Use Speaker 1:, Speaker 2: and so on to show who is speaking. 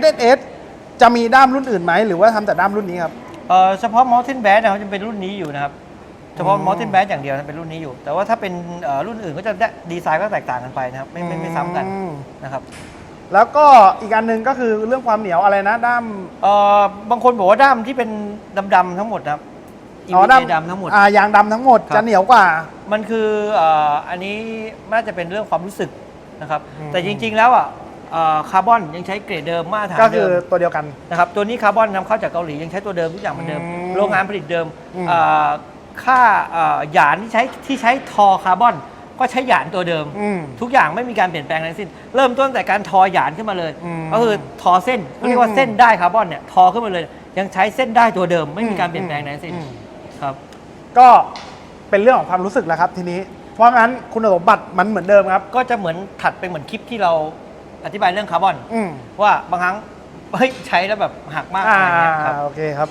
Speaker 1: SSS จะมีด้ามรุ่นอื่นไหมหรือว่าทำแต่ด้ามรุ่นนี้ครับ
Speaker 2: เอ่อเฉพาะ Mountain Bad นะครับจะเป็นรุ่นนี้อยู่นะครับเฉพาะ
Speaker 1: อืม
Speaker 2: Mountain Bad อย่างเดียวนะเป็นรุ่นนี้อยู่ แต่ว่าถ้าเป็นเอ่อรุ่นอื่นก็จะได้ดีไซน์ก็แตกต่างกันไปนะครับไม่ไม่ไม่ซ้ำกัน
Speaker 1: อืม
Speaker 2: นะครับ
Speaker 1: แล้วก็อีกอันหนึ่งก็คือเรื่องความเหนียวอะไรนะด้าม
Speaker 2: เอ่อบางคนบอกว่าด้ามที่เป็นดำๆทั้งหมดนะครับ
Speaker 1: อ๋อ
Speaker 2: EVA ดำทั้งหมด
Speaker 1: อ่ายางดำทั้งหมด
Speaker 2: ครับ
Speaker 1: จะเหนียวกว่า
Speaker 2: มันคือเอ่ออันนี้น่าจะเป็นเรื่องความรู้สึกนะครับ
Speaker 1: อืม
Speaker 2: แต่จริงๆแล้วอะ เอ่อคาร์บอนยังใช้เกรดเดิมมาตรฐาน
Speaker 1: ก็คื
Speaker 2: เดิ
Speaker 1: อ
Speaker 2: ม
Speaker 1: ตัวเดียวกัน
Speaker 2: นะครับตัวนี้คาร์บอนนำเข้าจากเกาหลียังใช้ตัวเดิมทุกอย่างเหมือนเดิม
Speaker 1: อืม
Speaker 2: โรงงานผลิตเดิม
Speaker 1: อืม
Speaker 2: เอ่อค่าเอ่อหยานที่ใช้ที่ใช้ทอคาร์บอน ก็ใช้หยานตัวเดิม
Speaker 1: อืม
Speaker 2: ทุกอย่างไม่มีการเปลี่ยนแปลงทั้งสิ้น เริ่มต้นแต่การทอหยานขึ้นมาเลย
Speaker 1: อืม
Speaker 2: ก็คือทอเส้นเขาเรียกว่า
Speaker 1: อืม
Speaker 2: เส้นได้คาร์บอนเนี่ยทอขึ้นมาเลย ยังใช้เส้นได้ตัวเดิม ไม่มีการเปลี่ยนแปลงทั้งสิ้น
Speaker 1: อืม
Speaker 2: ครับ
Speaker 1: ก็เป็นเรื่องของความรู้สึกแล้วครับทีนี้ เพราะงั้นคุณสมบัติมันเหมือนเดิมครับ
Speaker 2: ก็จะเหมือนถัดไปเหมือนคลิปที่เรา อธิบายเรื่องคาร์บอน
Speaker 1: อืม
Speaker 2: ว่าบางครั้งเฮ้ยใช้แล้วแบบหักมาก
Speaker 1: อ่า
Speaker 2: อะไรเงี้ยครับ
Speaker 1: โอเคครับ